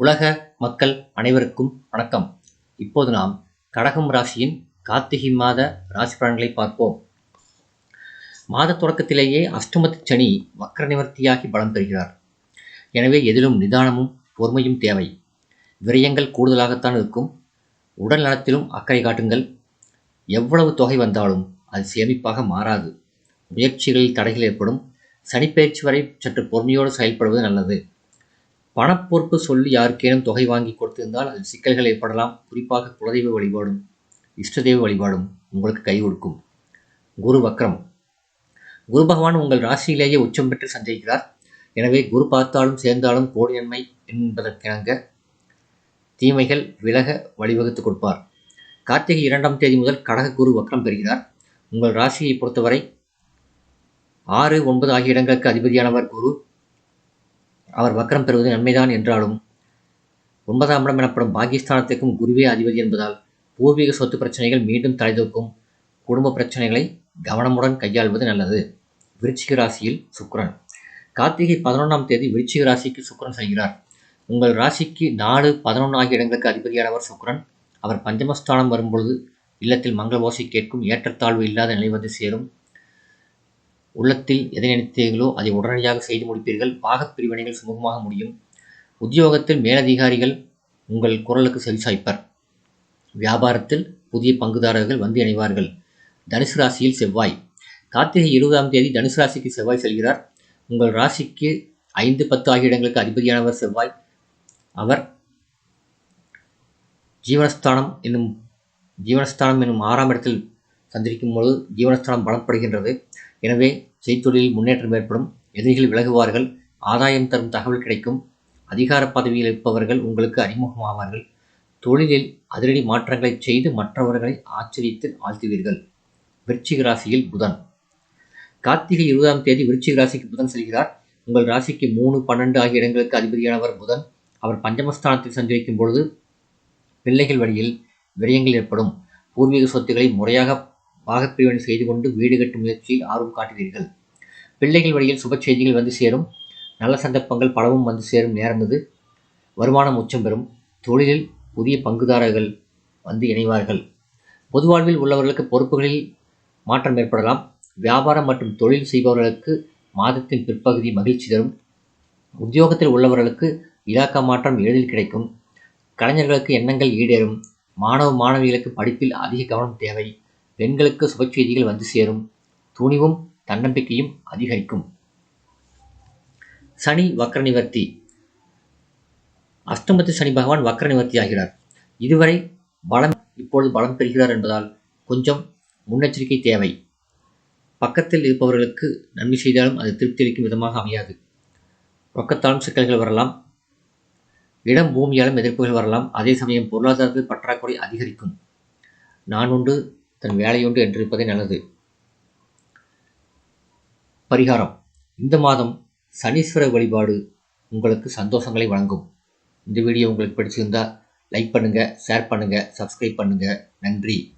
உலக மக்கள் அனைவருக்கும் வணக்கம். இப்போது நாம் கடகம் ராசியின் கார்த்திகை மாத ராசி பலன்களை பார்ப்போம். மாத தொடக்கத்திலேயே அஷ்டமத்து சனி வக்கர நிவர்த்தியாகி பலம் பெறுகிறார் எனவே எதிலும் நிதானமும் பொறுமையும் தேவை. விரயங்கள் கூடுதலாகத்தான் இருக்கும். உடல் நலத்திலும் அக்கறை காட்டுங்கள். எவ்வளவு தொகை வந்தாலும் அது சேமிப்பாக மாறாது. முயற்சிகளில் தடைகள் ஏற்படும். சனிப்பயிற்சி வரை சற்று பொறுமையோடு செயல்படுவது நல்லது. பணப்பொறுப்பு சொல்லி யாருக்கேனும் தொகை வாங்கி கொடுத்திருந்தால் அதில் சிக்கல்கள் ஏற்படலாம். குறிப்பாக குலதெய்வ வழிபாடும் இஷ்டதெய்வ வழிபாடும் உங்களுக்கு கை கொடுக்கும். குரு வக்ரம். குரு பகவான் உங்கள் ராசியிலேயே உச்சம் பெற்று சஞ்சரிக்கிறார். எனவே குரு பார்த்தாலும் சேர்ந்தாலும் கோடி நன்மை என்பதற்கிணங்க தீமைகள் விலக வழிவகுத்து கொடுப்பார். கார்த்திகை இரண்டாம் தேதி முதல் கடக குரு வக்ரம் பெறுகிறார். உங்கள் ராசியை பொறுத்தவரை ஆறு ஒன்பது ஆகிய இடங்களுக்கு அதிபதியானவர் குரு. அவர் வக்கரம் பெறுவது நன்மைதான் என்றாலும் ஒன்பதாம் இடம் எனப்படும் பாகிஸ்தானத்திற்கும் குருவே அதிபதி என்பதால் பூர்வீக சொத்து பிரச்சனைகள் மீண்டும் தலைதூக்கும் குடும்ப பிரச்சனைகளை கவனமுடன் கையாள்வது நல்லது. விருச்சிக ராசியில் சுக்கரன். கார்த்திகை பதினொன்றாம் தேதி விருச்சிக ராசிக்கு சுக்கரன் செய்கிறார் உங்கள் ராசிக்கு நாலு பதினொன்று ஆகிய இடங்களுக்கு அதிபதியானவர் சுக்கரன். அவர் பஞ்சமஸ்தானம் வரும்பொழுது இல்லத்தில் மங்கள ஓசை கேட்கும் ஏற்றத்தாழ்வு இல்லாத நிலை வந்து சேரும். உள்ளத்தில் எதை நினைத்தீர்களோ அதை உடனடியாக செய்து முடிப்பீர்கள். பாகப் பிரிவினைகள் சுமூகமாக முடியும். உத்தியோகத்தில் மேலதிகாரிகள் உங்கள் குரலுக்கு செவிசாய்ப்பர். வியாபாரத்தில் புதிய பங்குதாரர்கள் வந்து இணைவார்கள். தனுசு ராசியில் செவ்வாய். கார்த்திகை இருபதாம் தேதி தனுசு ராசிக்கு செவ்வாய் செல்கிறார். உங்கள் ராசிக்கு ஐந்து பத்து ஆகிய இடங்களுக்கு அதிபதியானவர் செவ்வாய். அவர் ஜீவனஸ்தானம் என்னும் ஜீவனஸ்தானம் என்னும் ஆறாம் இடத்தில் சந்திரிக்கும் பொழுது ஜீவனஸ்தானம் பலப்படுகின்றது. எனவே செய்தொழிலில் முன்னேற்றம் ஏற்படும். எதிரிகள் விலகுவார்கள். ஆதாயம் தரும் தகவல் கிடைக்கும். அதிகார பதவியில் இருப்பவர்கள் உங்களுக்கு அறிமுகமாவார்கள். தொழிலில் அதிரடி மாற்றங்களை செய்து மற்றவர்களை ஆச்சரியத்தில் ஆழ்த்துவீர்கள். விருச்சிக ராசியில் புதன். கார்த்திகை இருபதாம் தேதி விருச்சிக ராசிக்கு புதன் செல்கிறார். உங்கள் ராசிக்கு மூணு பன்னெண்டு ஆகிய இடங்களுக்கு அதிபதியானவர் புதன். அவர் பஞ்சமஸ்தானத்தில் சஞ்சரிக்கும் பொழுது பிள்ளைகள் வழியில் விரயங்கள் ஏற்படும். பூர்வீக சொத்துக்களை முறையாக பாகப்பிரிவினை செய்து கொண்டு வீடு கட்டும் முயற்சியில் ஆர்வம் காட்டுவீர்கள் பிள்ளைகள் வழியில் சுப செய்திகள் வந்து சேரும். நல்ல சந்தர்ப்பங்கள் பலவும் வந்து சேரும் நேரம் இது. வருமானம் உச்சம் பெறும். தொழிலில் புதிய பங்குதாரர்கள் வந்து இணைவார்கள். பொது வாழ்வில் உள்ளவர்களுக்கு பொறுப்புகளில் மாற்றம் ஏற்படலாம். வியாபாரம் மற்றும் தொழில் செய்பவர்களுக்கு மாதத்தின் பிற்பகுதி மகிழ்ச்சி தரும். உத்தியோகத்தில் உள்ளவர்களுக்கு இலாக்கா மாற்றம் எளிதில் கிடைக்கும். கலைஞர்களுக்கு எண்ணங்கள் ஈடேறும். மாணவ மாணவிகளுக்கு படிப்பில் அதிக கவனம் தேவை. பெண்களுக்கு சுபச்செய்திகள் வந்து சேரும். துணிவும் தன்னம்பிக்கையும் அதிகரிக்கும். சனி வக்ர நிவர்த்தி அஷ்டமத்து சனி பகவான் வக்ர நிவர்த்தி ஆகிறார் இதுவரை பலம் இப்பொழுது பலம் பெறுகிறார் என்பதால் கொஞ்சம் முன்னெச்சரிக்கை தேவை. பக்கத்தில் இருப்பவர்களுக்கு நன்மை செய்தாலும் அது திருப்தி அளிக்கும் விதமாக அமையாது. ரொக்கத்தாலும் சிக்கல்கள் வரலாம். இடம் பூமியாலும் எதிர்ப்புகள் வரலாம். அதே சமயம் பொருளாதாரத்தில் பற்றாக்குறை அதிகரிக்கும். நான் உண்டு தன் வேலையுண்டு என்றிருப்பதே நல்லது. பரிகாரம். இந்த மாதம் சனீஸ்வர வழிபாடு உங்களுக்கு சந்தோஷங்களை வழங்கும். இந்த வீடியோ உங்களுக்கு பிடிச்சிருந்தால் லைக் பண்ணுங்கள் ஷேர் பண்ணுங்கள் சப்ஸ்கிரைப் பண்ணுங்கள் நன்றி.